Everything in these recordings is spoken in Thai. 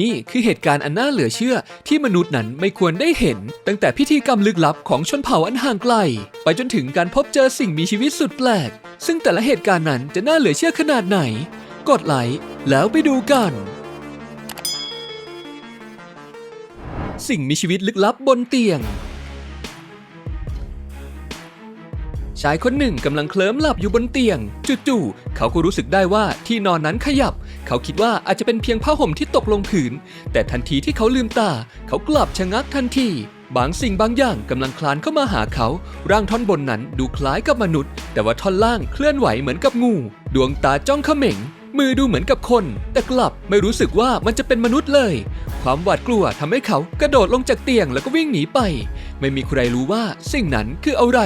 นี่คือเหตุการณ์อันน่าเหลือเชื่อที่มนุษย์นั้นไม่ควรได้เห็น ตั้งแต่พิธีกรรมลึกลับของชนเผ่าอันห่างไกล ไปจนถึงการพบเจอสิ่งมีชีวิตสุดแปลก ซึ่งแต่ละเหตุการณ์นั้นจะน่าเหลือเชื่อขนาดไหน กดไลค์แล้วไปดูกัน สิ่งมีชีวิตลึกลับบนเตียง ชายคนหนึ่งกำลังเคลิ้มหลับอยู่บนเตียง จู่ๆเขาก็รู้สึกได้ว่าที่นอนนั้นขยับ เขาคิดว่าอาจจะเป็นเพียงผ้าห่มที่ตกลงผืน แต่ทันทีที่เขาลืมตา เขากลับชะงักทันทีบางสิ่งบางอย่างกำลังคลานเข้ามาหาเขา ร่างท่อนบนนั้นดูคล้ายกับมนุษย์ แต่ว่าท่อนล่างเคลื่อนไหวเหมือนกับงู ดวงตาจ้องเขม็ง มือดูเหมือนกับคน แต่กลับไม่รู้สึกว่ามันจะเป็นมนุษย์เลย ความหวาดกลัวทำให้เขากระโดดลงจากเตียงแล้วก็วิ่งหนีไป ไม่มีใครรู้ว่าสิ่งนั้นคืออะไร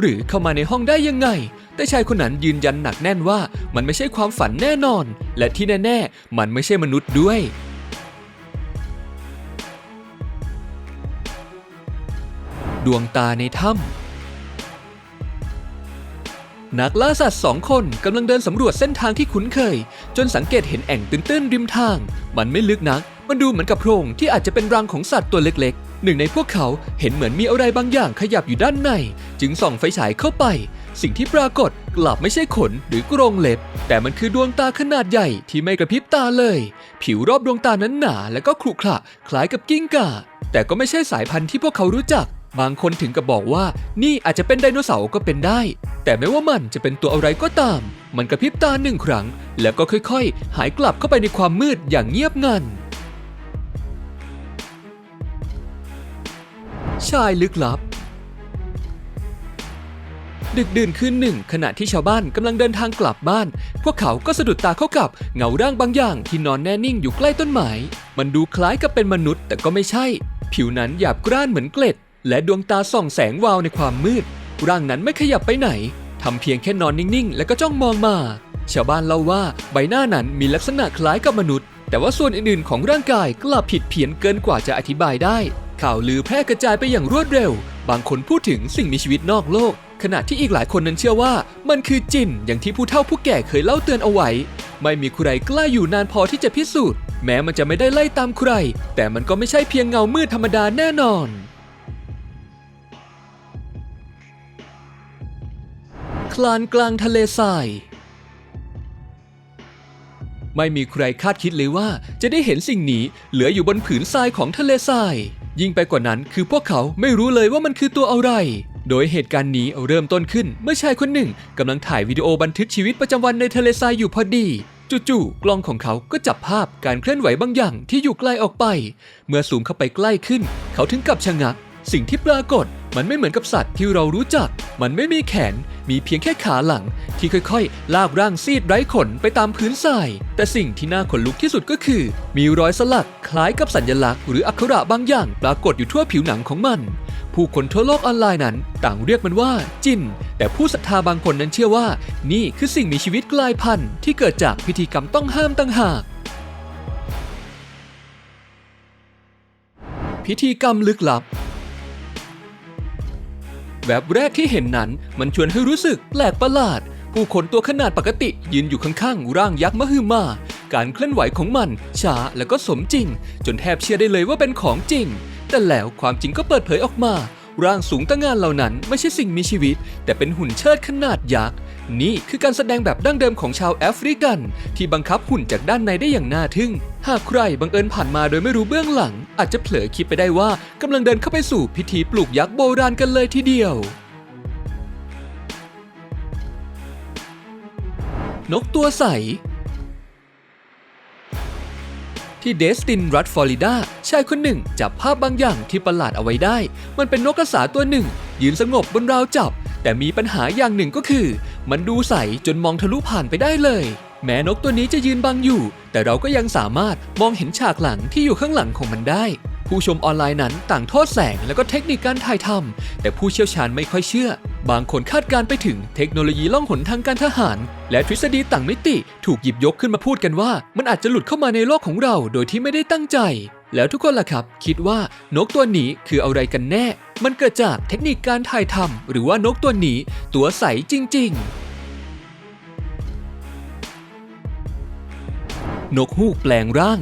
หรือเข้ามาในห้องได้ยังไง แต่ชายคนนั้นยืนยันหนักแน่นว่ามันไม่ใช่ความฝันแน่นอน และที่แน่ ๆ มันไม่ใช่มนุษย์ด้วย ดวงตาในถ้ำนักล่าสัตว์สองคนกำลังเดินสำรวจเส้นทางที่คุ้นเคย จนสังเกตเห็นแอ่งตื้นๆริมทาง มันไม่ลึกนัก มันดูเหมือนกับโพรงที่อาจจะเป็นรังของสัตว์ตัวเล็กๆ หนึ่งในพวกเขาเห็นเหมือนมีอะไรบางอย่างขยับอยู่ด้านใน จึงส่องไฟฉายเข้าไป สิ่งที่ปรากฏกลับไม่ใช่ขนหรือกรงเล็บ แต่มันคือดวงตาขนาดใหญ่ที่ไม่กระพริบตาเลย ผิวรอบดวงตานั้นหนาและก็ขรุขระคล้ายกับกิ้งก่า แต่ก็ไม่ใช่สายพันธุ์ที่พวกเขารู้จัก บางคนถึงกับบอกว่านี่อาจจะเป็นไดโนเสาร์ก็เป็นได้ แต่ไม่ว่ามันจะเป็นตัวอะไรก็ตาม มันกระพริบตาหนึ่งครั้ง แล้วก็ค่อยๆ หายกลับเข้าไปในความมืดอย่างเงียบงัน ชายลึกลับ ดึกดื่นคืนหนึ่ง ขณะที่ชาวบ้านกำลังเดินทางกลับบ้าน พวกเขาก็สะดุดตาเข้ากับเงาร่างบางอย่างที่นอนแน่นิ่งอยู่ใกล้ต้นไม้มันดูคล้ายกับเป็นมนุษย์แต่ก็ไม่ใช่ ผิวนั้นหยาบกร้านเหมือนเกล็ด และดวงตาส่องแสงวาวในความมืด ร่างนั้นไม่ขยับไปไหนทำเพียงแค่นอนนิ่งๆ แล้วก็จ้องมองมา ชาวบ้านเล่าว่าใบหน้านั้นมีลักษณะคล้ายกับมนุษย์ แต่ว่าส่วนอื่นๆ ของร่างกายกลับผิดเพี้ยนเกินกว่าจะอธิบายได้ ข่าวลือแพร่กระจายไปอย่างรวดเร็ว บางคนพูดถึงสิ่งมีชีวิตนอกโลก ขณะที่อีกหลายคนนั้นเชื่อว่า มันคือจินอย่างที่ผู้เฒ่าผู้แก่เคยเล่าเตือนเอาไว้ ไม่มีใครกล้าอยู่นานพอที่จะพิสูจน์ แม้มันจะไม่ได้ไล่ตามใคร แต่มันก็ไม่ใช่เพียงเงามืดธรรมดาแน่นอน คลานกลางทะเลทรายไม่มีใครคาดคิดเลยว่าจะได้เห็นสิ่งนี้เหลืออยู่บนผืนทรายของทะเลทราย ยิ่งไปกว่านั้นคือพวกเขาไม่รู้เลยว่ามันคือตัวอะไร โดยเหตุการณ์นี้เริ่มต้นขึ้น เมื่อชายคนหนึ่งกำลังถ่ายวิดีโอบันทึกชีวิตประจำวันในทะเลทรายอยู่พอดีจู่ๆกล้องของเขาก็จับภาพการเคลื่อนไหวบางอย่างที่อยู่ไกลออกไป เมื่อซูมเข้าไปใกล้ขึ้น เขาถึงกับชะงัก สิ่งที่ปรากฏ มันไม่เหมือนกับสัตว์ที่เรารู้จัก มันไม่มีแขน มีเพียงแค่ขาหลัง ที่ค่อยๆ ลากร่างซีดไร้ขนไปตามพื้นทราย แต่สิ่งที่น่าขนลุกที่สุดก็คือ มีรอยสลักคล้ายกับสัญลักษณ์หรืออักขระบางอย่างปรากฏอยู่ทั่วผิวหนังของมัน ผู้คนทั่วโลกออนไลน์นั้น ต่างเรียกมันว่าจิน แต่ผู้ศรัทธาบางคนนั้นเชื่อว่า นี่คือสิ่งมีชีวิตกลายพันธุ์ที่เกิดจากพิธีกรรมต้องห้ามต่างหากพิธีกรรมลึกลับ แบบแรกที่เห็นนั้น มันชวนให้รู้สึกแปลกประหลาด ผู้คนตัวขนาดปกติยืนอยู่ข้างๆร่างยักษ์มหึมา การเคลื่อนไหวของมันช้าและก็สมจริง จนแทบเชื่อได้เลยว่าเป็นของจริง แต่แล้วความจริงก็เปิดเผยออกมา ร่างสูงตั้งงานเหล่านั้นไม่ใช่สิ่งมีชีวิต แต่เป็นหุ่นเชิดขนาดยักษ์ นี่คือการแสดงแบบดั้งเดิมของชาวแอฟริกัน ที่บังคับหุ่นจากด้านในได้อย่างน่าทึ่ง หากใครบังเอิญผ่านมาโดยไม่รู้เบื้องหลัง อาจจะเผลอคิดไปได้ว่ากำลังเดินเข้าไปสู่พิธีปลูกยักษ์โบราณกันเลยทีเดียวนกตัวใส ที่เดสตินรัฐฟลอริดาชายคนหนึ่งจับภาพบางอย่างที่ประหลาดเอาไว้ได้ มันเป็นนกกระสาตัวหนึ่ง ยืนสงบบนราวจับ แต่มีปัญหาอย่างหนึ่งก็คือ มันดูใสจนมองทะลุผ่านไปได้เลย แม้นกตัวนี้จะยืนบังอยู่ แต่เราก็ยังสามารถมองเห็นฉากหลังที่อยู่ข้างหลังของมันได้ ผู้ชมออนไลน์นั้นต่างโทษแสงและก็เทคนิคการถ่ายทำแต่ผู้เชี่ยวชาญไม่ค่อยเชื่อ บางคนคาดการไปถึงเทคโนโลยีล่องหนทางการทหาร และทฤษฎีต่างมิติ ถูกหยิบยกขึ้นมาพูดกันว่า มันอาจจะหลุดเข้ามาในโลกของเราโดยที่ไม่ได้ตั้งใจ แล้วทุกคนล่ะครับ คิดว่านกตัวนี้คืออะไรกันแน่ มันเกิดจากเทคนิคการถ่ายทำหรือว่านกตัวนี้ตัวใสจริง ๆ นกฮูกแปลงร่าง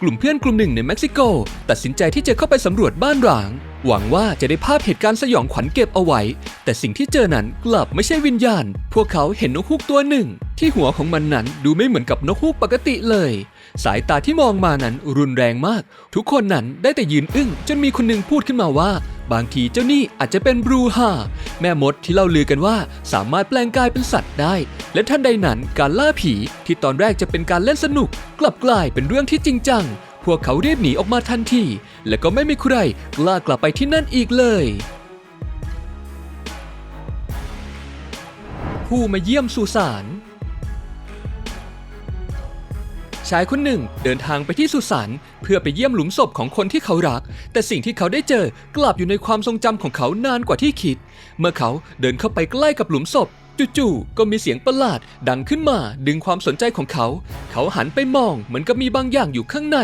กลุ่มเพื่อนกลุ่มหนึ่งในเม็กซิโก ตัดสินใจที่จะเข้าไปสำรวจบ้านร้าง หวังว่าจะได้ภาพเหตุการณ์สยองขวัญเก็บเอาไว้ แต่สิ่งที่เจอนั้นกลับไม่ใช่วิญญาณ พวกเขาเห็นนกฮูกตัวหนึ่ง ที่หัวของมันนั้นดูไม่เหมือนกับนกฮูกปกติเลย สายตาที่มองมานั้นรุนแรงมาก ทุกคนนั้นได้แต่ยืนอึ้ง จนมีคนหนึ่งพูดขึ้นมาว่า บางทีเจ้านี่อาจจะเป็นบรูฮาแม่มดที่เล่าลือกันว่าสามารถแปลงกายเป็นสัตว์ได้ และท่านใดนั้นการล่าผีที่ตอนแรกจะเป็นการเล่นสนุก กลับกลายเป็นเรื่องที่จริงจัง พวกเขารีบหนีออกมาทันที และก็ไม่มีใครกล้ากลับไปที่นั่นอีกเลย ผู้มาเยี่ยมสุสานชายคนหนึ่งเดินทางไปที่สุสานเพื่อไปเยี่ยมหลุมศพของคนที่เขารัก แต่สิ่งที่เขาได้เจอกลับอยู่ในความทรงจำของเขานานกว่าที่คิด เมื่อเขาเดินเข้าไปใกล้กับหลุมศพ จู่ๆก็มีเสียงประหลาดดังขึ้นมาดึงความสนใจของเขา เขาหันไปมองเหมือนกับมีบางอย่างอยู่ข้างใน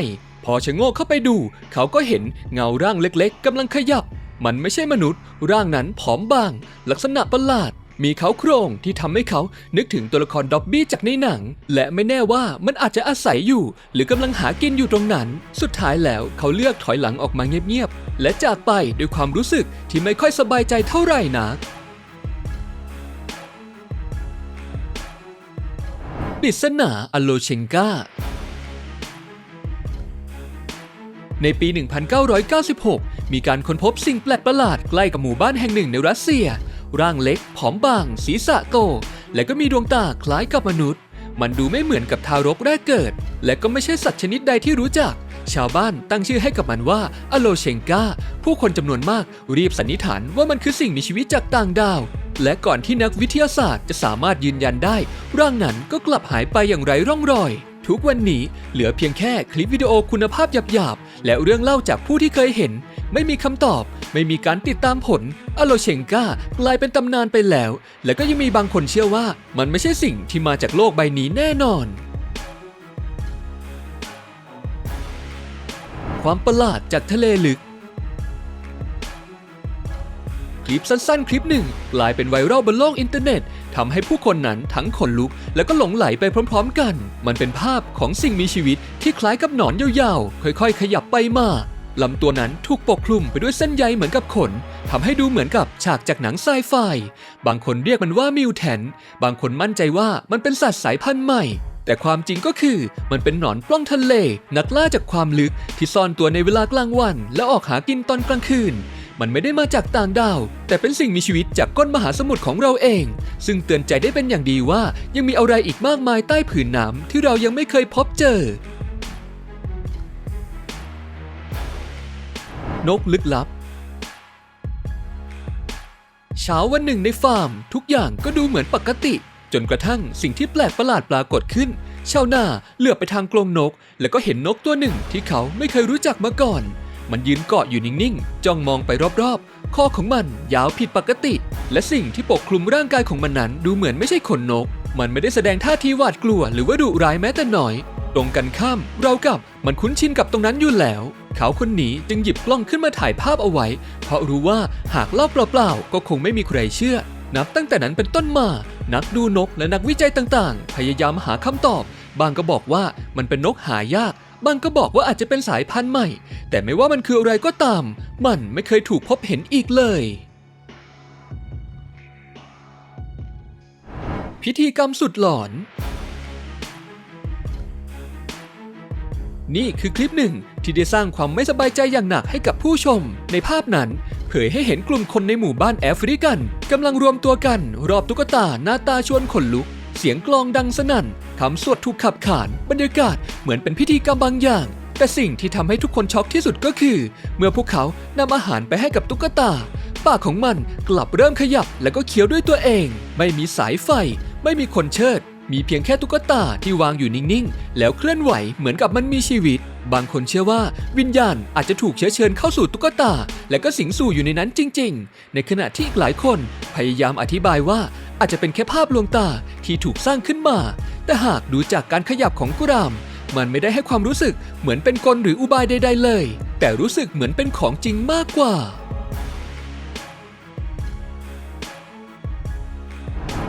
พอชะโงกเข้าไปดู เขาก็เห็นเงาร่างเล็กๆกำลังขยับ มันไม่ใช่มนุษย์ ร่างนั้นผอมบาง ลักษณะประหลาด มีเขาโครงที่ทำให้เขานึกถึงตัวละครด็อบบี้จากในหนัง และไม่แน่ว่ามันอาจจะอาศัยอยู่ หรือกำลังหากินอยู่ตรงนั้น สุดท้ายแล้วเขาเลือกถอยหลังออกมาเงียบๆและจากไปด้วยความรู้สึกที่ไม่ค่อยสบายใจเท่าไหร่นักปริศนาอโลเชงกา ในปี 1996 มีการค้นพบสิ่งแปลกประหลาดใกล้กับหมู่บ้านแห่งหนึ่งในรัสเซีย ร่างเล็ก ผอมบาง ศีรษะโต และก็มีดวงตาคล้ายกับมนุษย์ มันดูไม่เหมือนกับทารกแรกเกิด และก็ไม่ใช่สัตว์ชนิดใดที่รู้จัก ชาวบ้านตั้งชื่อให้กับมันว่าอโลเชงกา ผู้คนจำนวนมากรีบสันนิษฐานว่ามันคือสิ่งมีชีวิตจากต่างดาว และก่อนที่นักวิทยาศาสตร์จะสามารถยืนยันได้ ร่างนั้นก็กลับหายไปอย่างไร้ร่องรอย ทุกวันนี้เหลือเพียงแค่คลิปวิดีโอคุณภาพหยาบๆ และเรื่องเล่าจากผู้ที่เคยเห็น ไม่มีคำตอบ ไม่มีการติดตามผลอโลเชงกากลายเป็นตำนานไปแล้ว และก็ยังมีบางคนเชื่อว่ามันไม่ใช่สิ่งที่มาจากโลกใบนี้แน่นอน ความประหลาดจากทะเลลึก ลิปสั้นๆ คลิปหนึ่งกลายเป็นไวรัลบนโลกอินเทอร์เน็ตทำให้ผู้คนนั้นทั้งขนลุก และก็หลงไหลไปพร้อม ๆ กัน มันเป็นภาพของสิ่งมีชีวิตที่คล้ายกับหนอนยาวๆ ค่อยๆ ขยับไปมาลำตัวนั้นถูกปกคลุมไปด้วยเส้นใยเหมือนกับขนทำให้ดูเหมือนกับฉากจากหนังไซไฟ บางคนเรียกมันว่ามิวแทน บางคนมั่นใจว่ามันเป็นสัตว์สายพันธุ์ใหม่ แต่ความจริงก็คือมันเป็นหนอนปล้องทะเล นักล่าจากความลึกที่ซ่อนตัวในเวลากลางวัน และออกหากินตอนกลางคืน มันไม่ได้มาจากต่างดาว แต่เป็นสิ่งมีชีวิตจากก้นมหาสมุทรของเราเอง ซึ่งเตือนใจได้เป็นอย่างดีว่ายังมีอะไรอีกมากมายใต้ผืนน้ำที่เรายังไม่เคยพบเจอ นกลึกลับ เช้าวันหนึ่งในฟาร์ม ทุกอย่างก็ดูเหมือนปกติ จนกระทั่งสิ่งที่แปลกประหลาดปรากฏขึ้น ชาวนาเหลือบไปทางกรงนก แล้วก็เห็นนกตัวหนึ่งที่เขาไม่เคยรู้จักมาก่อน มันยืนเกาะอยู่นิ่งๆ จ้องมองไปรอบๆคอของมันยาวผิดปกติ และสิ่งที่ปกคลุมร่างกายของมันนั้นดูเหมือนไม่ใช่ขนนก มันไม่ได้แสดงท่าทีหวาดกลัวหรือว่าดุร้ายแม้แต่น้อย ตรงกันข้าม เรากับมันคุ้นชินกับตรงนั้นอยู่แล้ว เขาคนนี้จึงหยิบกล้องขึ้นมาถ่ายภาพเอาไว้ เพราะรู้ว่าหากเล่าเปล่าๆ ก็คงไม่มีใครเชื่อ นับตั้งแต่นั้นเป็นต้นมา นักดูนกและนักวิจัยต่างๆ พยายามหาคำตอบ บางก็บอกว่ามันเป็นนกหายาก บางก็บอกว่าอาจจะเป็นสายพันธุ์ใหม่ แต่ไม่ว่ามันคืออะไรก็ตาม มันไม่เคยถูกพบเห็นอีกเลย พิธีกรรมสุดหลอน นี่คือคลิปหนึ่งที่ได้สร้างความไม่สบายใจอย่างหนักให้กับผู้ชม ในภาพนั้น เผยให้เห็นกลุ่มคนในหมู่บ้านแอฟริกันกำลังรวมตัวกัน รอบตุ๊กตาหน้าตาชวนขนลุก เสียงกลองดังสนั่นคำสวดถูกขับขาน บรรยากาศเหมือนเป็นพิธีกรรมบางอย่าง แต่สิ่งที่ทำให้ทุกคนช็อกที่สุดก็คือ เมื่อพวกเขานำอาหารไปให้กับตุ๊กตา ปากของมันกลับเริ่มขยับแล้วก็เคี้ยวด้วยตัวเอง ไม่มีสายไฟ ไม่มีคนเชิด มีเพียงแค่ตุ๊กตาที่วางอยู่นิ่งๆ แล้วเคลื่อนไหวเหมือนกับมันมีชีวิต บางคนเชื่อว่าวิญญาณอาจจะถูกเชื้อเชิญเข้าสู่ตุ๊กตา และก็สิงสู่อยู่ในนั้นจริง ๆ ในขณะที่อีกหลายคนพยายามอธิบายว่า อาจจะเป็นแค่ภาพลวงตาที่ถูกสร้างขึ้นมา แต่หากดูจากการขยับของกุราม มันไม่ได้ให้ความรู้สึกเหมือนเป็นกลหรืออุบายใด ๆ เลย แต่รู้สึกเหมือนเป็นของจริงมากกว่า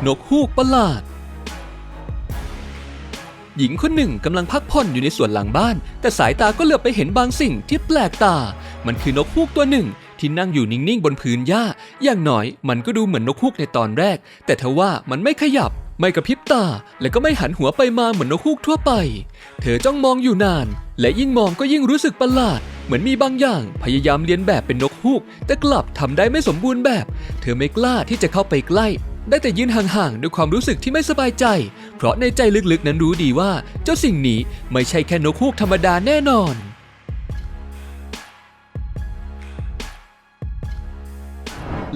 นกฮูกประหลาด หญิงคนหนึ่งกำลังพักผ่อนอยู่ในสวนหลังบ้าน แต่สายตาก็เหลือบไปเห็นบางสิ่งที่แปลกตา มันคือนกฮูกตัวหนึ่ง ที่นั่งอยู่นิ่งๆบนพื้นหญ้า อย่างน้อยมันก็ดูเหมือนนกฮูกในตอนแรก แต่ทว่ามันไม่ขยับ ไม่กระพริบตา และก็ไม่หันหัวไปมาเหมือนนกฮูกทั่วไป เธอจ้องมองอยู่นาน และยิ่งมองก็ยิ่งรู้สึกประหลาด เหมือนมีบางอย่างพยายามเลียนแบบเป็นนกฮูก แต่กลับทำได้ไม่สมบูรณ์แบบ เธอไม่กล้าที่จะเข้าไปใกล้ได้แต่ยืนห่างๆด้วยความรู้สึกที่ไม่สบายใจ เพราะในใจลึกๆนั้นรู้ดีว่า เจ้าสิ่งนี้ไม่ใช่แค่นกฮูกธรรมดาแน่นอน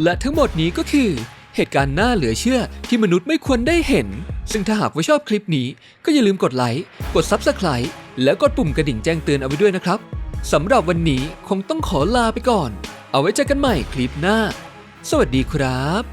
และทั้งหมดนี้ก็คือ เหตุการณ์น่าเหลือเชื่อที่มนุษย์ไม่ควรได้เห็น ซึ่งถ้าหากว่าชอบคลิปนี้ก็อย่าลืมกดไลค์ กด Subscribe แล้วกดปุ่มกระดิ่งแจ้งเตือนเอาไว้ด้วยนะครับสำหรับวันนี้คงต้องขอลาไปก่อน เอาไว้เจอกันใหม่คลิปหน้า สวัสดีครับ